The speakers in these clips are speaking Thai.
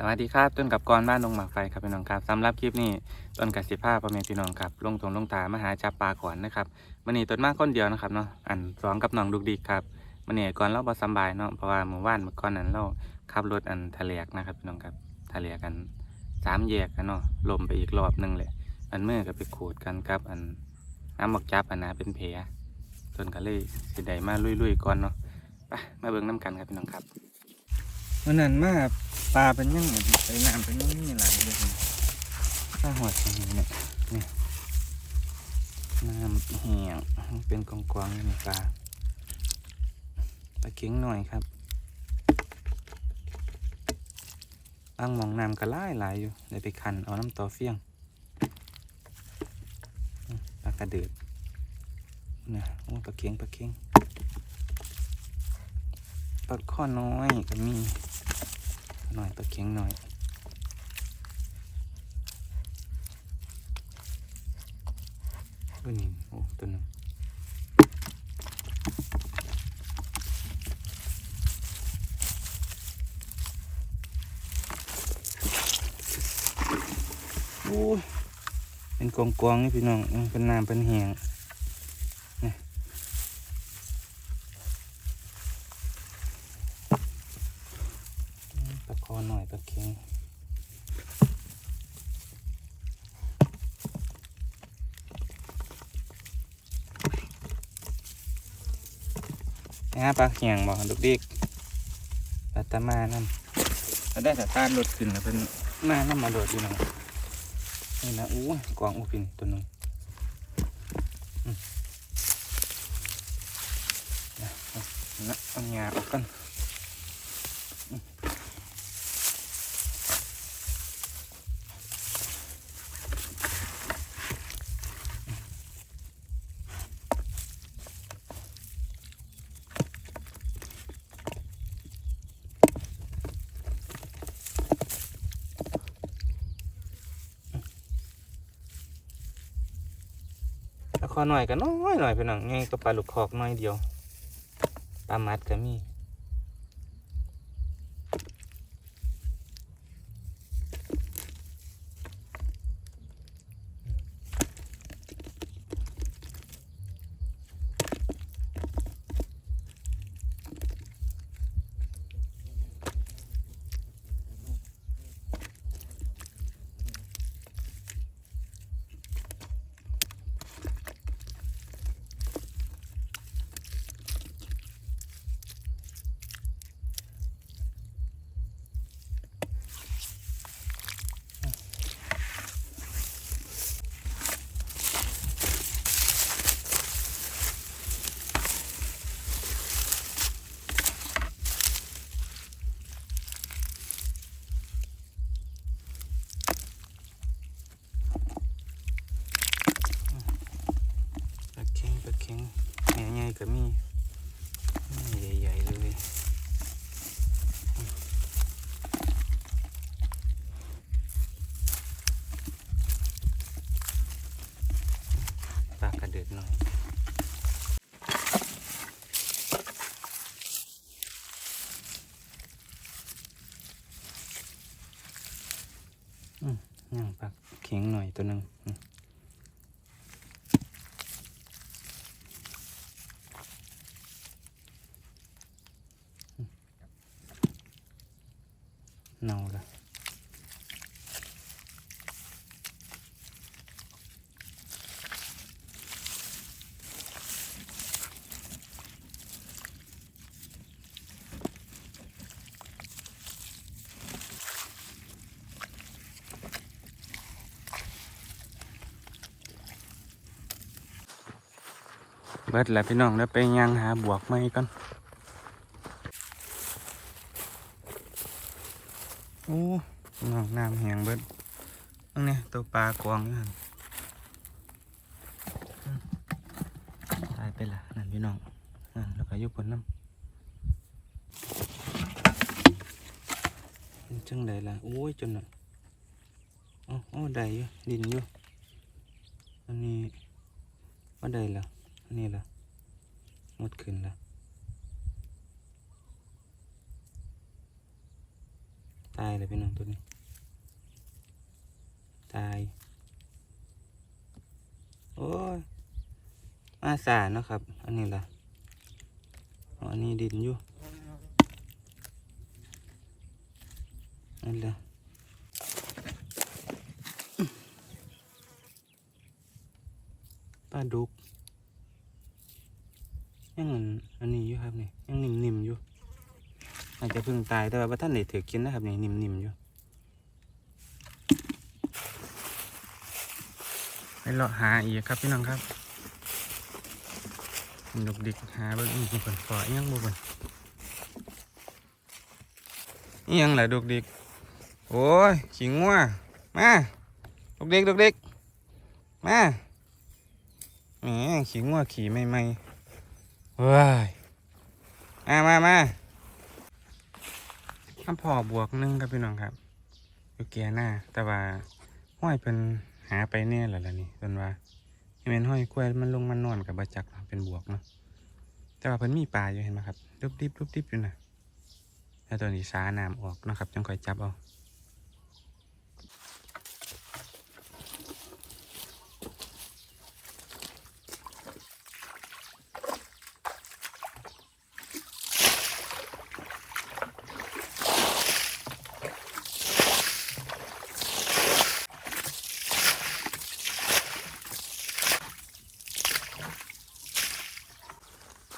สวัสดีครับต้นกับกรบ้านลงหมากไฟครับพี่น้องครับสำหรับคลิปนี้ต้นกับสิผ้าพ่อแม่พี่น้องครับลงตรงลงตามหาจับปลาก่อนนะครับมันนี่ต้นมากคนเดียวนะครับเนาะอันสองกับน้องดุกดิกครับมันนี่ก่อนเราบอสบายเนาะเพราะว่าเมื่อวานเมื่อก่อนนั้นเราขับรถอันทะเลกนะครับพี่น้องครับทะเลกันสามแยกกันเนาะลมไปอีกรอบหนึงเลยอันเมื่อก็ไปขูดกันครับอันน้ำหมกจับอันนะเป็นเพยต้นก็เลยสิได้มาลุยๆก่อนเนาะไปมาเบิ่งน้ำกันครับพี่น้องครับวันนั้นมา ปลาเป็นยังไงไปน้ำเป็นยังนี่หลายเลยข้าหัวชีเนี่ยนี่น้ำเหี่ยงเป็นกองกวางนี่ปลาปลาเข็งหน่อยครับบางมองน้ำก็หลายหลายอยู่เลยไปคันเอาน้ำต่อเฟี้ยงปลากระเดือดนะโอ้ปลาเข็งปลาเข็งปลาข้อน้อยก็มี หน่อยปลาเข็งหน่อยตัวนี้โอ้ตัวหนึงโอ้เป็นกองกองๆนี่พี่น้องเป็นน้ำเป็นแหงนี่อืมตะคอหน่อยตะเค็ง นะฮะ ปลาเขียงบอกลูกดิกปลาตะมานั่นเราได้สตาร์ทรถขึ้นแล้วเป็นมานั่นมาโดดอยู่หน่อยนี่นะอู้ยกวางอู้ปินตัวหนึงอืมนะเอานะเอาหญ้าออกกัน อืมปลาหน่อยก็น้อยหน่อยพี่น้องไงก็ปลาลูกคอกน้อยเดียวปลามัดก็มีปลาเค็งปลาเค็งแหน่ใหญ่ ก็มีใหญ่ๆเลยปลากระเดือดหน่อยอืมย่างปลาเข็งหน่อยตัวหนึ่งอืมอืม เน่าละเบิดแล้วพี่น้องแล้วไปย่างหาบวกไม้ก่อนโอ้น้องน้ำแหงเบิดอันนี้ตัวปลา กวางอยู่หั่นตายไปละนั่นพี่น้องนั่นแล้วก็ยุบนน้ำจังใดล่ะโอ้ยจนน่ะโอ้โอ้ได้อยู่ดินอยู่อันนี้ว่าได้ล้วอันนี่ละหมดขึ้นละตายเลยพี่น้องตัวนี้ ตาย โอ้ยมาสาเนาะครับ อันนี้ล่ะอันนี้ดินอยู่นั่นแหละปลาดุกยังอันอันนี้อยู่ครับนี่ยังนิ่มๆอยู่อาจจะเพิ่งตายแต่ว่าท่านได้ถือกินนะครับนี่นิ่มๆอยู่ ไปเลาะหาอีกครับพี่น้องครับดกดิกหาเบิ่งอีกคนขออีหยังบ่เพิ่นอีหยังแหละดกดิกโอ้ยขิงงัวมาดกดิกดกดิกมาแหมขิงงัวขี่ใหม่ว้ายมามามาน้ำพอบวกหนึงครับพี่น้องครับอยู่แก่หน้าแต่ว่าห้อยเป็น หาไปแน่แล้วล่ะนี่จนว่าเห้แม่นห้อยกล้วยมันลงมันนอนกับบจักเป็นบวกเนาะแต่ว่าเพิ่นมีปลาอยู่เห็นไหมครับรุบดิบรุบดิบอยู่นะแล้วตัวนี้สาน้ำออกนะครับจังค่อยจับเอา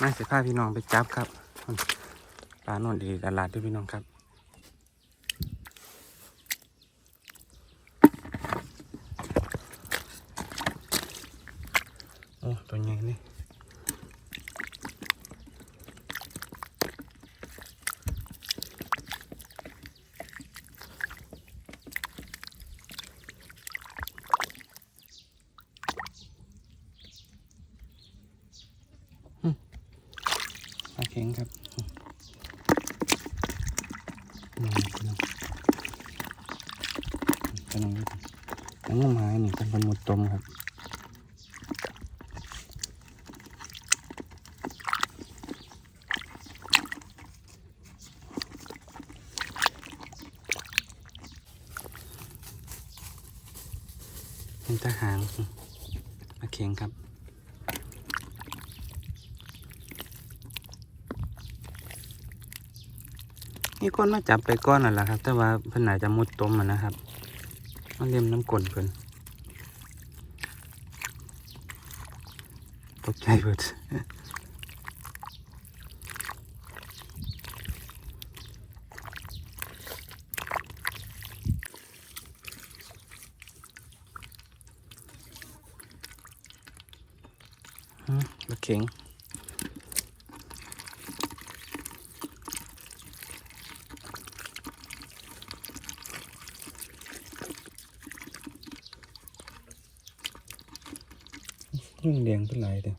มาสิพาพี่น้องไปจับครับปลาโนนดีตลาดด้วยพี่น้องครับโอ้ตัวใหญ่นี่ปลาเข็งครับนี่พี่น้องพี่น้อง น้ำงมหายนี่เป็นคนหมดตมครับเป็นทหารมาเข็งครับมีคนมาจับไปก้อนนั่นแหละครับ แต่ว่าเพิ่นอาจจะมุดต้มมันนะครับ มันเลียมน้ำกลนเพิ่นตกใจเพิ่นอืมาเข็ง ยุ่งแดงเป็นไรเด้อ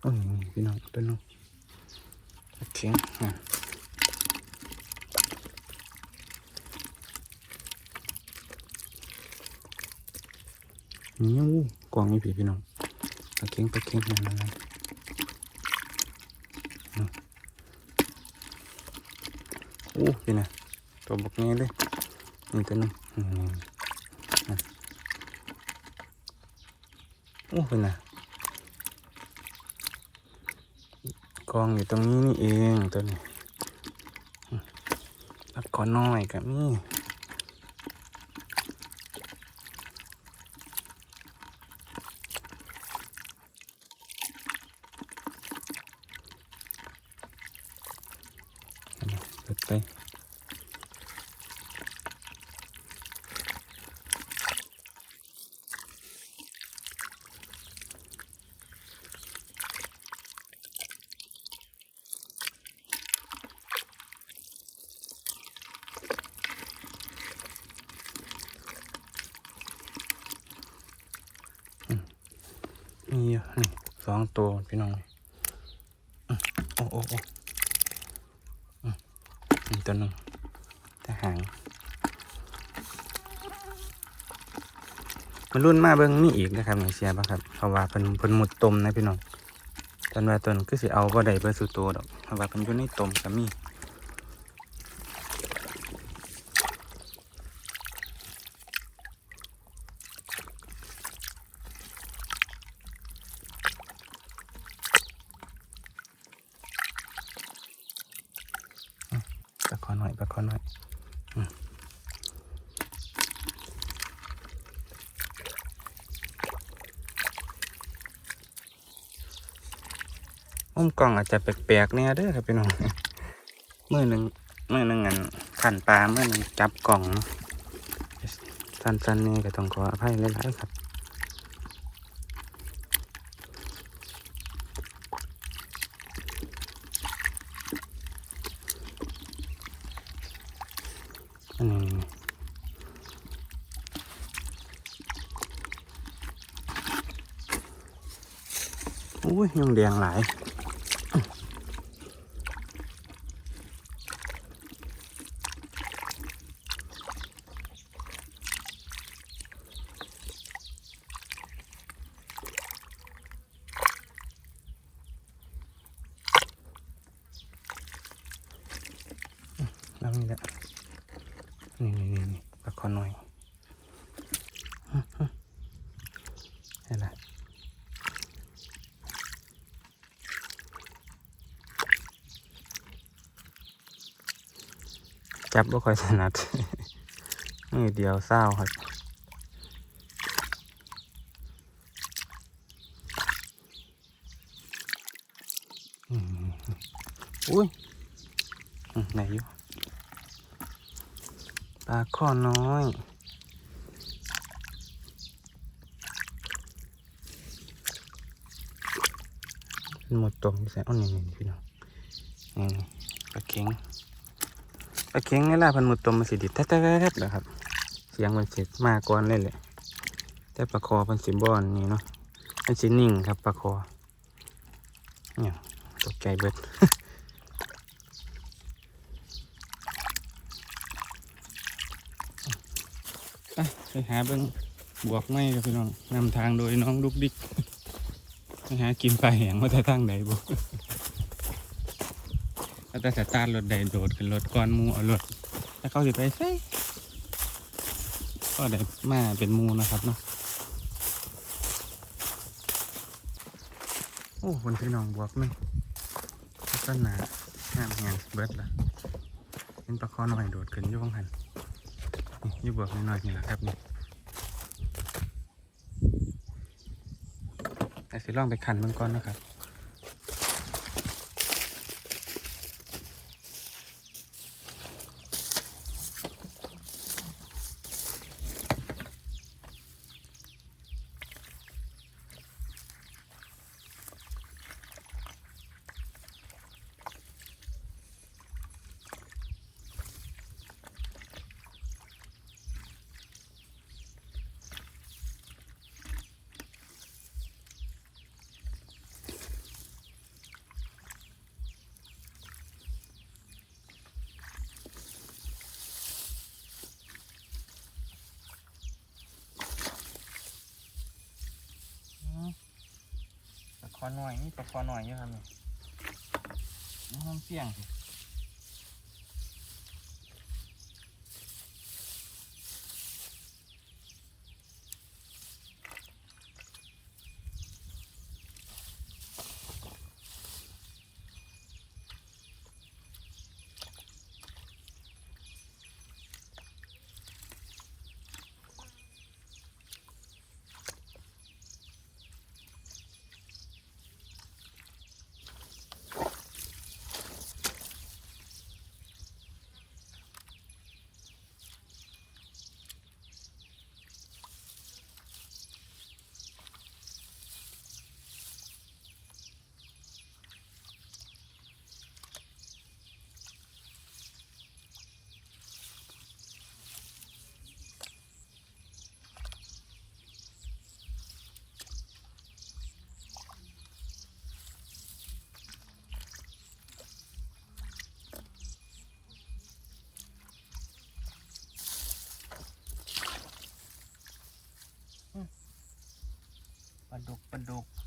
โอ้ยนี่พี่น้องเป็นน้องโอเคอะนิ้วกวางนี่พี่พี่น้องปลาเค็งปลาเค็งนั่นนั่นนั่นอะโอ้พี่นะตัวบกนี้เลยนี่ตัวนึงอืม โอ้เป็นนะกองอยู่ตรงนี้นี่เองตัวนี้รับขอน้อยกับนี่เปิดไปนี่ อยู่นี่สองตัวพี่น้องโอ้โอ้โอ้อีกตัวหนึ่งแต่หางมันรุ่นมาเบิ้งนี่อีกนะครับหน่อยเสียป่ะครับเพราะว่าเพิ่นเพิ่นหมุดตมนะพี่น้องตอนว่าตนก็สิเอาบ่ได้เบอร์สุดโตวดอกเพราะว่าเพิ่นอยู่ในตมก็มี ปลาคอน้อยอืม มุมกล้องอาจจะแปลกๆเนี่ยเด้อครับพี่น้องมือหนึ่งมือหนึ่งอันขันปลาเมื่อหนึ่งจับกล่องเนาะสั้นๆนี่ก็ต้องขออภัยหลายๆครับอันนี้อุ้ยยุงแดงหลาย แล้วนี่แหละนี่นี่นี่นี่ปลาคอหน่อยฮึ่มฮึ่มเห็นไหม จับบ่ค่อยถนัดมือเดียวเศร้าครับอืมอุ้ยไหนอยู่ปลาข้อน้อยหมดตรงที่ใส่อ้อนี่นี่พี่น้องนี่นี่ปลาเค็ง ปลาเค็งนี่ล่ะพันหมดตรงมาสิดิแท้ๆๆเลยครับ เสียงมันเสร็จมาก่อนเลยแหละ แต่ปลาคอเป็นสิบอนนี่เนาะเป็นสินิ่งครับปลาคอเนี่ยตกใจเบิดไปหาเบิ้งบวกไม้กับพี่น้องนำทางโดยน้องลูกดิกไปหากินปลาแหงว่าจะทางไหนบุ แล้วแต่สตาร์รถใดโดดขึ้นรถก้อนมูเอารถแล้วเขาสิไปใส่ก็ได้มาเป็นมูนะครับเนาะโอ้คนพี่น้องบวกไหมก็หนาห้ามแหงเบิดละเป็นปลาคอหน่อยโดดขึ้นยุ่งหันนี่อยี่บวกน้อยนี่แหละครับนี่แต่สิลองไปขันมันก่อนนะครับ คอหน่อยนี่ปลาคอหน่อยเยอะครับนี่ห้องเสี่ยงสิ ป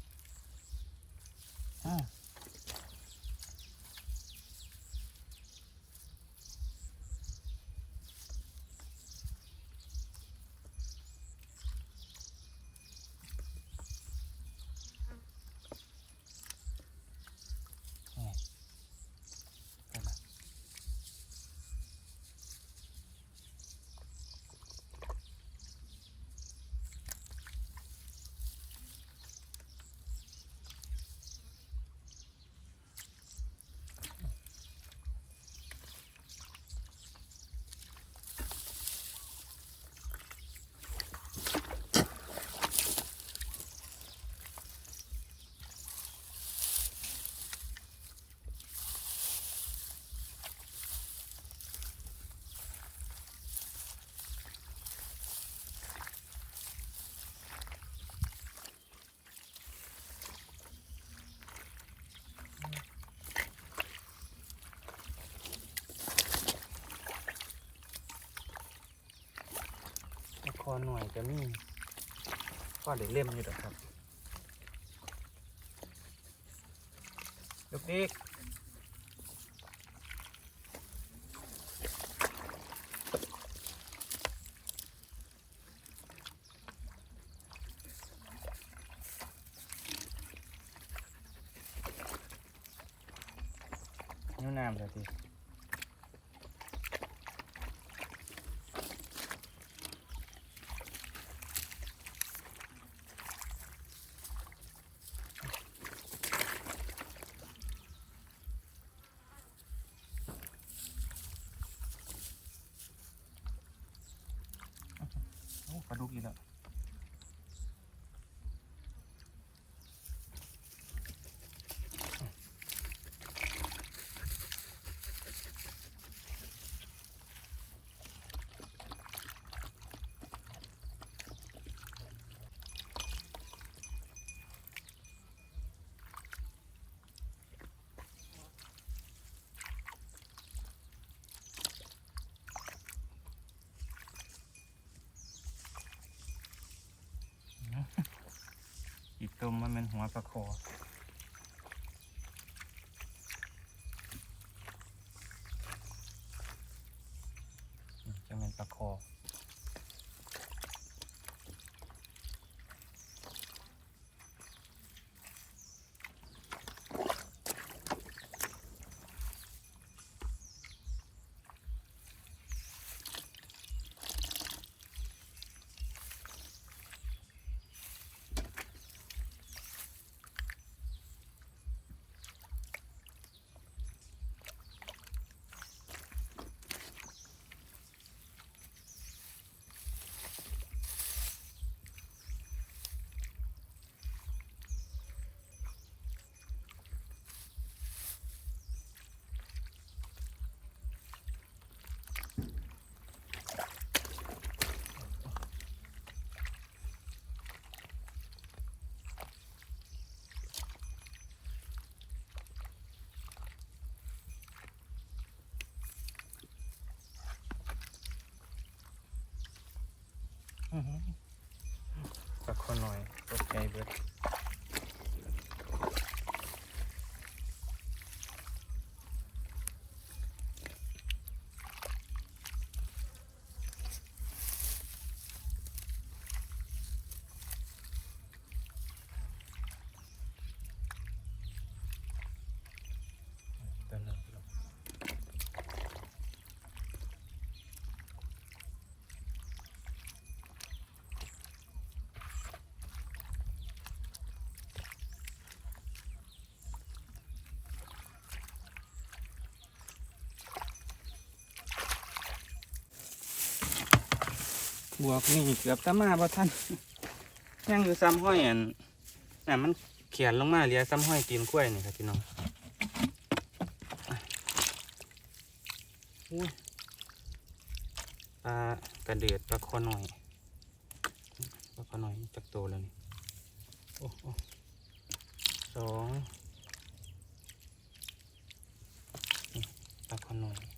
อหน่อยจะมีก็เด็กเล่มอยู่ดอกครับลูกเด็กนิ้วน้ำเลยที โอ้ปลาดุกอีกแล้วอีก ตุ่มมันเป็นหัวปลาคอ ก็คนหน่อยตกใจเบิดตัวนึง บวกนี่เกือบจะมาบ่ท่านยังอยู่ซ้ำห้อยอันน่ะมันเขียนลงมาเหลียซ้ำห้อยตีนกล้วยนี่ครับพี่น้องอุ้ยปลากระเดือดปลาคอหน่อยปลาคอหน่อยจักโตแล้วนี่โอ้โอ้สองปลาคอหน่อย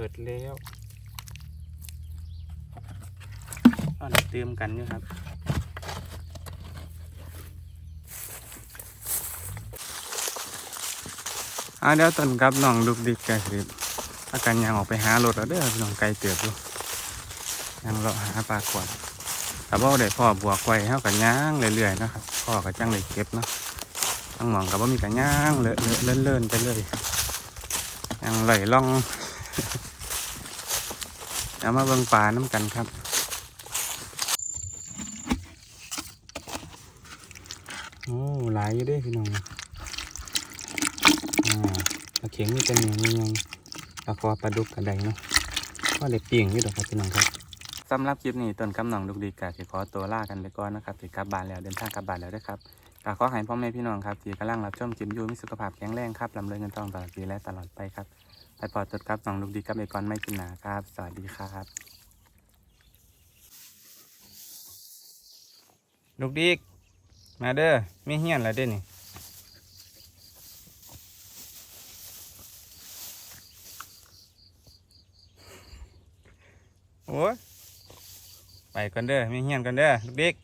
เบิดแล้วอันเติมกันอยู่ครับอาเดี๋ยวตอนกับน้องลูกดิกกันสิอาการยังออกไปหารถแล้วเด้อพี่น้องไกลเตือบอยู่ยังเลาะหาปลาขวดแต่บ่ได้พ่อบวกไว้เฮากันย่างเรื่อยๆนะครับพ่อก็จังเลยเก็บเนาะทั้งหมองกับว่ามีกันย่างเลอะเลอะเลื่อนเลื่อนๆไปเลยยังไหลล่อง เดี๋ยวมาเบิ่งปลาน้ำกันครับ โอ้หลายอยู่ด้อพี่น้องอ่าปลาเข็งนี่เป็นอย่างนี้ไงปลาคอปลาดุกกระไดเนาะก็เล็กเปียงอยู่ดอกครับพี่น้องครับสำหรับคลิปนี้ต้นกำหนองลูกดีกาสิขอตัวล่ากันไปก่อนนะครับที่กลับบ้านแล้วเดินทางกลับบ้านแล้วด้วยครับกาขอให้พ่อแม่พี่น้องครับที่กำลังรับชมจิมยูมีสุขภาพแข็งแรงครับลำเลินเงินทองตลอดปีและตลอดไปครับ ไปปอดจดครับน้องลูกดีกับไปก่อนไม่กินหนาครับ สวัสดีครับ ลูกดีกมาเด้อไม่เฮี้ยนแล้วเด้นี่โอ้ไปก่อนเด้อไม่เฮี้ยนก่อนเด้อลูกด็ก